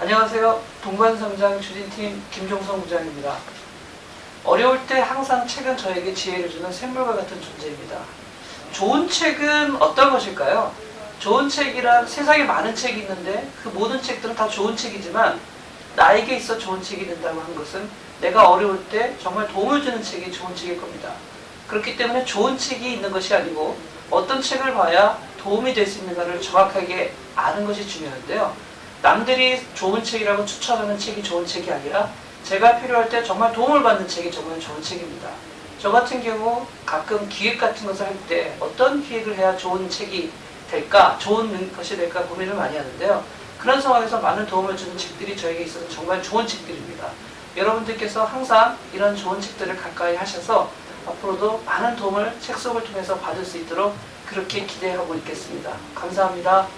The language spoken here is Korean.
안녕하세요. 동반성장 추진팀 김종성 부장입니다. 어려울 때 항상 책은 저에게 지혜를 주는 샘물과 같은 존재입니다. 좋은 책은 어떤 것일까요? 좋은 책이란 세상에 많은 책이 있는데 그 모든 책들은 다 좋은 책이지만 나에게 있어 좋은 책이 된다고 한 것은 내가 어려울 때 정말 도움을 주는 책이 좋은 책일 겁니다. 그렇기 때문에 좋은 책이 있는 것이 아니고 어떤 책을 봐야 도움이 될 수 있는가를 정확하게 아는 것이 중요한데요. 남들이 좋은 책이라고 추천하는 책이 좋은 책이 아니라 제가 필요할 때 정말 도움을 받는 책이 정말 좋은 책입니다. 저 같은 경우 가끔 기획 같은 것을 할 때 어떤 기획을 해야 좋은 책이 될까, 좋은 것이 될까 고민을 많이 하는데요. 그런 상황에서 많은 도움을 주는 책들이 저에게 있어서 정말 좋은 책들입니다. 여러분들께서 항상 이런 좋은 책들을 가까이 하셔서 앞으로도 많은 도움을 책 속을 통해서 받을 수 있도록 그렇게 기대하고 있겠습니다. 감사합니다.